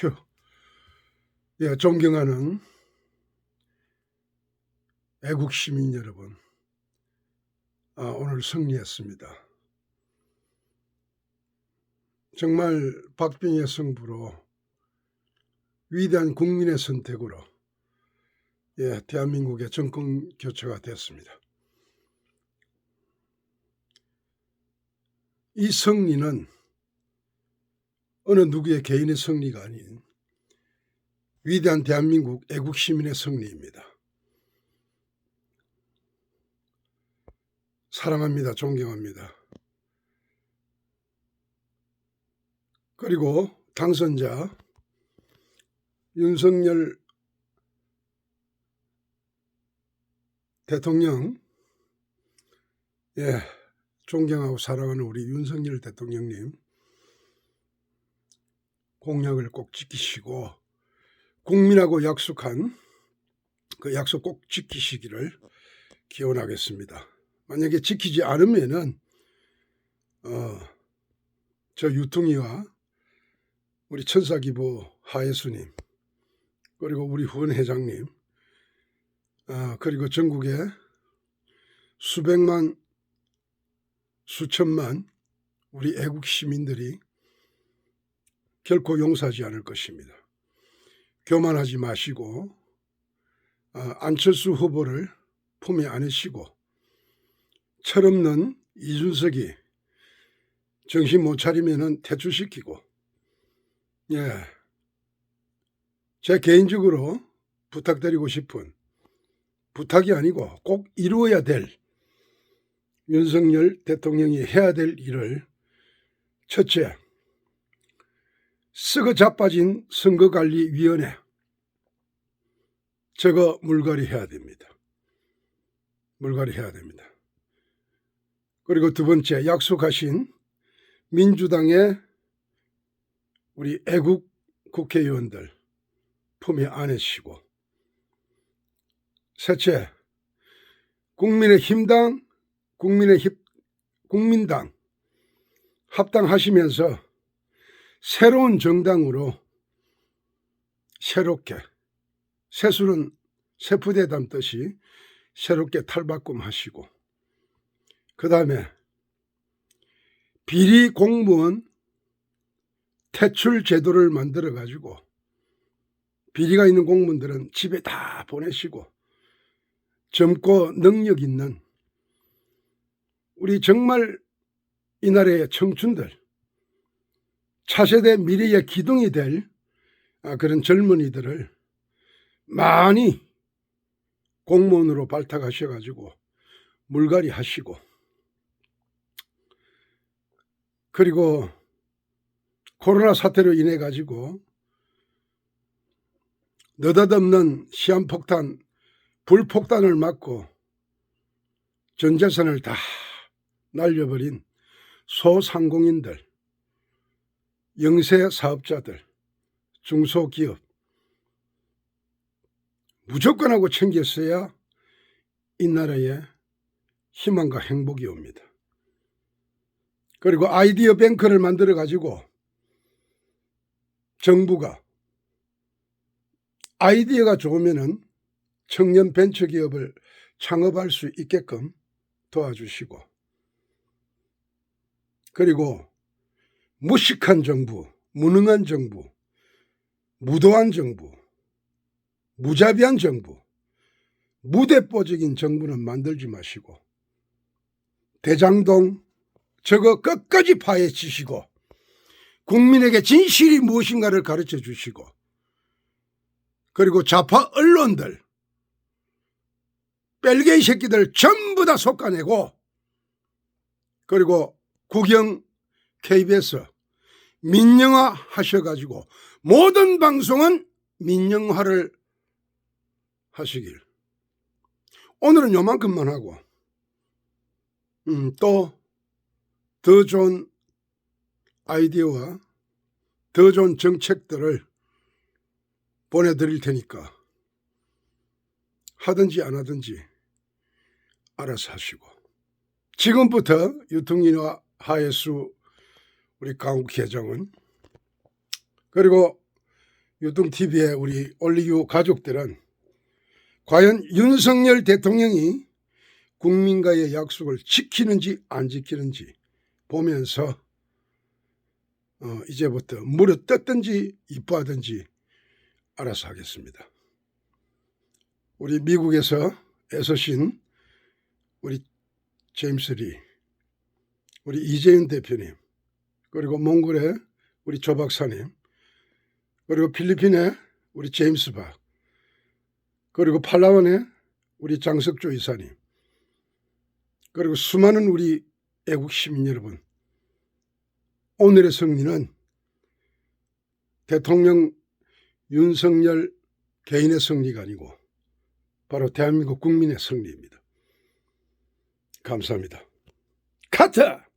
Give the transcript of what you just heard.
휴. 예, 존경하는 애국 시민 여러분. 아, 오늘 승리했습니다. 정말 박빙의 승부로 위대한 국민의 선택으로 예, 대한민국의 정권 교체가 됐습니다. 이 승리는 어느 누구의 개인의 승리가 아닌 위대한 대한민국 애국 시민의 승리입니다. 사랑합니다. 존경합니다. 그리고 당선자 윤석열 대통령 예 존경하고 사랑하는 우리 윤석열 대통령님 공약을 꼭 지키시고 국민하고 약속한 그 약속 꼭 지키시기를 기원하겠습니다. 만약에 지키지 않으면은 어 저 유통이와 우리 천사기부 하예수님 그리고 우리 후원 회장님 어, 그리고 전국의 수백만 수천만 우리 애국 시민들이 결코 용서하지 않을 것입니다. 교만하지 마시고 어, 안철수 후보를 품에 안으시고 철없는 이준석이 정신 못 차리면은 퇴출시키고 예. 제 개인적으로 부탁드리고 싶은 부탁이 아니고 꼭 이루어야 될 윤석열 대통령이 해야 될 일을 첫째, 썩어 자빠진 선거관리위원회 저거 물갈이 해야 됩니다. 물갈이 해야 됩니다. 그리고 두 번째 약속하신 민주당의 우리 애국 국회의원들 품에 안으시고 셋째 국민의 힘당 국민의 힘 국민당 합당하시면서 새로운 정당으로 새롭게 새술은 세푸대 담듯이 새롭게 탈바꿈하시고 그 다음에 비리 공무원 퇴출 제도를 만들어 가지고 비리가 있는 공무원들은 집에 다 보내시고 젊고 능력 있는 우리 정말 이 나라의 청춘들 차세대 미래의 기둥이 될 아, 그런 젊은이들을 많이 공무원으로 발탁하셔가지고 물갈이 하시고 그리고 코로나 사태로 인해 가지고 느닷없는 시한폭탄 불폭탄을 맞고 전 재산을 다 날려버린 소상공인들 영세 사업자들, 중소기업 무조건 하고 챙겼어야 이 나라에 희망과 행복이 옵니다. 그리고 아이디어 뱅크를 만들어 가지고 정부가 아이디어가 좋으면은 청년 벤처 기업을 창업할 수 있게끔 도와주시고 그리고 무식한 정부, 무능한 정부, 무도한 정부, 무자비한 정부, 무대뽀적인 정부는 만들지 마시고 대장동 저거 끝까지 파헤치시고 국민에게 진실이 무엇인가를 가르쳐 주시고 그리고 좌파 언론들 뺄개이 새끼들 전부 다 솎아내고 그리고 국영 KBS 민영화 하셔가지고 모든 방송은 민영화를 하시길. 오늘은 요만큼만 하고 음, 또 더 좋은 아이디어와 더 좋은 정책들을 보내드릴 테니까 하든지 안 하든지 알아서 하시고 지금부터 유통인화 하예수 우리 강욱 회장은 그리고 유등TV의 우리 올리유 가족들은 과연 윤석열 대통령이 국민과의 약속을 지키는지 안 지키는지 보면서 어, 이제부터 물어 뜯든지 이뻐하든지 알아서 하겠습니다. 우리 미국에서 애서신 우리 제임스 리, 우리 이재윤 대표님, 그리고 몽골의 우리 조 박사님, 그리고 필리핀의 우리 제임스 박, 그리고 팔라완의 우리 장석조 이사님, 그리고 수많은 우리 애국 시민 여러분, 오늘의 승리는 대통령 윤석열 개인의 승리가 아니고 바로 대한민국 국민의 승리입니다. 감사합니다. 카트!